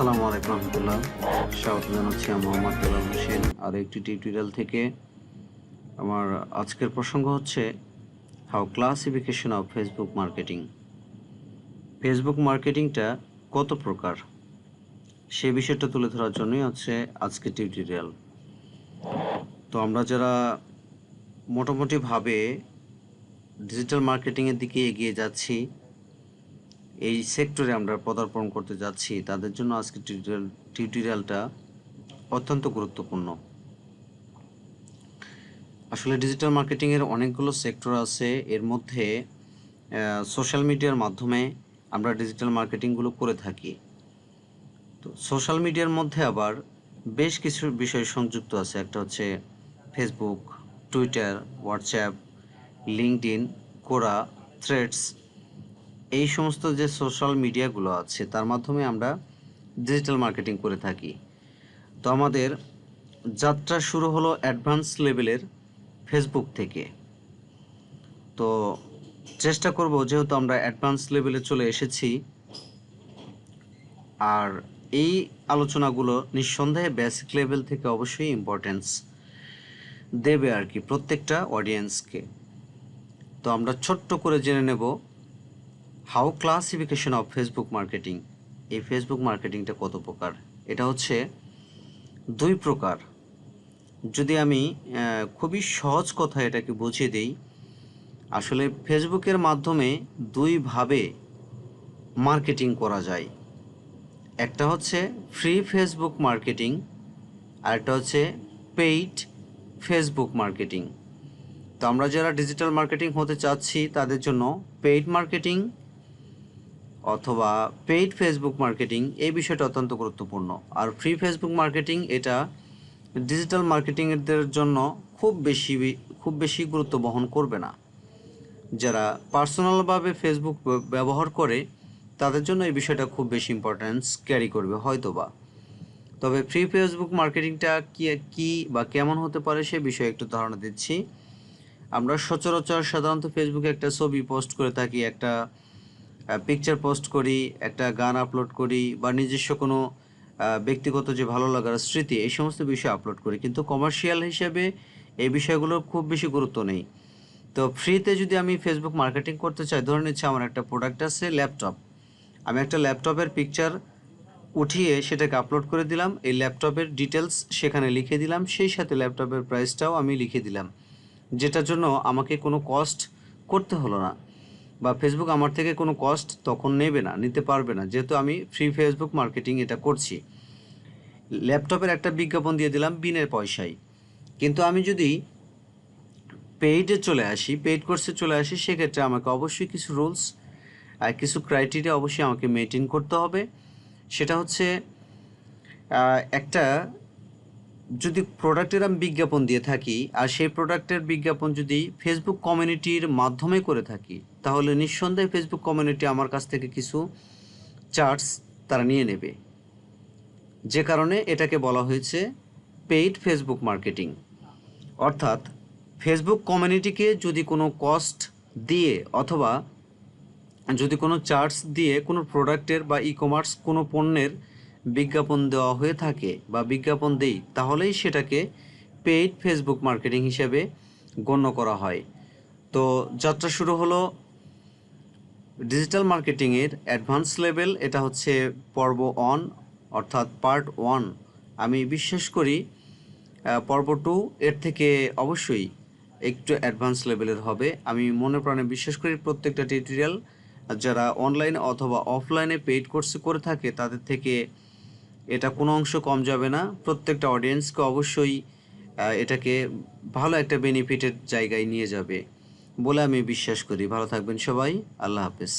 আসসালামু আলাইকুম রহমতুল্লাহ। স্বাগত জানাচ্ছি আমি মোহাম্মদ বেলাল হোসেন। আর একটি টিউটোরিয়াল থেকে আমার আজকের প্রসঙ্গ হচ্ছে how classification of Facebook marketing Facebook মার্কেটিংটা কত প্রকার? সে বিষয়টা তুলে ধরার জন্যই হচ্ছে আজকের টিউটোরিয়াল তো আমরা যারা মোটামুটিভাবে ডিজিটাল মার্কেটিংয়ের দিকে এগিয়ে যাচ্ছি এই সেক্টরে আমরা পদার্পণ করতে যাচ্ছি, তাদের জন্য আজকে টিউটোরিয়াল টিউটোরিয়ালটা অত্যন্ত গুরুত্বপূর্ণ। আসলে ডিজিটাল মার্কেটিংয়ের অনেকগুলো সেক্টর আছে, এর মধ্যে সোশ্যাল মিডিয়ার মাধ্যমে আমরা ডিজিটাল মার্কেটিংগুলো করে থাকি। তো সোশ্যাল মিডিয়ার মধ্যে আবার বেশ কিছু বিষয় সংযুক্ত আছে, একটা হচ্ছে Facebook Twitter WhatsApp LinkedIn Quora Threads এই সমস্ত যে সোশ্যাল মিডিয়াগুলো আছে, তার মাধ্যমে আমরা ডিজিটাল মার্কেটিং করে থাকি। তো আমাদের যাত্রা শুরু হলো অ্যাডভান্স লেভেলের ফেসবুক থেকে। তো চেষ্টা করব যেহেতু আমরা অ্যাডভান্স লেভেলে চলে এসেছি, আর এই আলোচনাগুলো নিঃসন্দেহে বেসিক লেভেল থেকে অবশ্যই ইম্পর্টেন্স দেবে আর কি প্রত্যেকটা অডিয়েন্সকে তো আমরা ছোট্ট করে জেনে নেব how classification of Facebook marketing এই ফেসবুক মার্কেটিংটা কত প্রকার? এটা হচ্ছে দুই প্রকার। যদি আমি খুবই সহজ কথা এটাকে বুঝিয়ে দিই, আসলে ফেসবুকের মাধ্যমে দুইভাবে মার্কেটিং করা যায়। একটা হচ্ছে ফ্রি ফেসবুক মার্কেটিং আর একটা হচ্ছে পেইড ফেসবুক মার্কেটিং তো আমরা যারা ডিজিটাল মার্কেটিং হতে চাচ্ছি, তাদের জন্য পেইড মার্কেটিং অথবা পেইড ফেসবুক মার্কেটিং এই বিষয়টা অত্যন্ত গুরুত্বপূর্ণ। আর ফ্রি ফেসবুক মার্কেটিং এটা ডিজিটাল মার্কেটিংয়ের জন্য খুব বেশি খুব বেশি গুরুত্ব বহন করবে না। যারা পার্সোনালভাবে ফেসবুক ব্যবহার করে, তাদের জন্য এই বিষয়টা খুব বেশি ইম্পর্ট্যান্স ক্যারি করবে হয়তোবা। তবে ফ্রি ফেসবুক মার্কেটিংটা কি কি বা কেমন হতে পারে সে বিষয়ে একটু ধারণা দিচ্ছি। আমরা সচরাচর সাধারণত ফেসবুকে একটা ছবি পোস্ট করে থাকি, একটা পিকচার পোস্ট করি, একটা গান আপলোড করি, বা নিজস্ব কোনো ব্যক্তিগত যে ভালো লাগার স্মৃতি, এই সমস্ত বিষয় আপলোড করি। কিন্তু কমার্শিয়াল হিসেবে এই বিষয়গুলোর খুব বেশি গুরুত্ব নেই। তো ফ্রিতে যদি আমি ফেসবুক মার্কেটিং করতে চাই, ধরে নিচ্ছে আমার একটা প্রোডাক্ট আছে ল্যাপটপ আমি একটা ল্যাপটপের পিকচার উঠিয়ে সেটাকে আপলোড করে দিলাম, এই ল্যাপটপের ডিটেলস সেখানে লিখে দিলাম, সেই সাথে ল্যাপটপের প্রাইসটাও আমি লিখে দিলাম। যেটার জন্য আমাকে কোনো কস্ট করতে হলো না। বা ফেসবুক আমার থেকে কোনো কস্ট তখন নেবে না, নিতে পারবে না। যেহেতু আমি ফ্রি ফেসবুক মার্কেটিং এটা করছি। ল্যাপটপের একটা বিজ্ঞাপন দিয়ে দিলাম বিনের পয়সায়। কিন্তু আমি যদি পেইডে চলে আসি পেইড কোর্সে চলে আসি, সেক্ষেত্রে আমাকে অবশ্যই কিছু রুলস আর কিছু ক্রাইটেরিয়া অবশ্যই আমাকে মেনটেন করতে হবে। সেটা হচ্ছে একটা যদি প্রোডাক্টের আমি বিজ্ঞাপন দিয়ে থাকি, আর সেই প্রোডাক্টের বিজ্ঞাপন যদি ফেসবুক কমিউনিটির মাধ্যমে করে থাকি, তাহলে নিঃসন্দেহে ফেসবুক কমিউনিটি আমার কাছ থেকে কিছু চার্জ তারা নিয়ে নেবে। যে কারণে এটাকে বলা হয়েছে পেইড ফেসবুক মার্কেটিং অর্থাৎ ফেসবুক কমিউনিটিকে যদি কোনো কস্ট দিয়ে অথবা যদি কোনো চার্জ দিয়ে কোনো প্রোডাক্টের বা ই কমার্স কোনো পণ্যের বিজ্ঞাপন দেওয়া হয়ে থাকে বা বিজ্ঞাপন দেই, তাহলেই সেটাকে পেইড ফেসবুক মার্কেটিং হিসেবে গণ্য করা হয়। তো যাত্রা শুরু হলো ডিজিটাল মার্কেটিংয়ের অ্যাডভান্স লেভেল এটা হচ্ছে পর্ব অন অর্থাৎ পার্ট ওয়ান আমি বিশ্বাস করি পর্ব টু এর থেকে অবশ্যই একটু অ্যাডভান্স লেভেলের হবে। আমি মনে প্রাণে বিশ্বাস করি, প্রত্যেকটা টিউটোরিয়াল যারা অনলাইন অথবা অফলাইনে পেইড কোর্স করে থাকে, তাদের থেকে এটা কোনো অংশ কম যাবে না। প্রত্যেকটা অডিয়েন্সকে অবশ্যই এটাকে ভালো একটা বেনিফিটের জায়গায় নিয়ে যাবে বলে আমি বিশ্বাস করি। ভালো থাকবেন সবাই। আল্লাহ হাফেজ।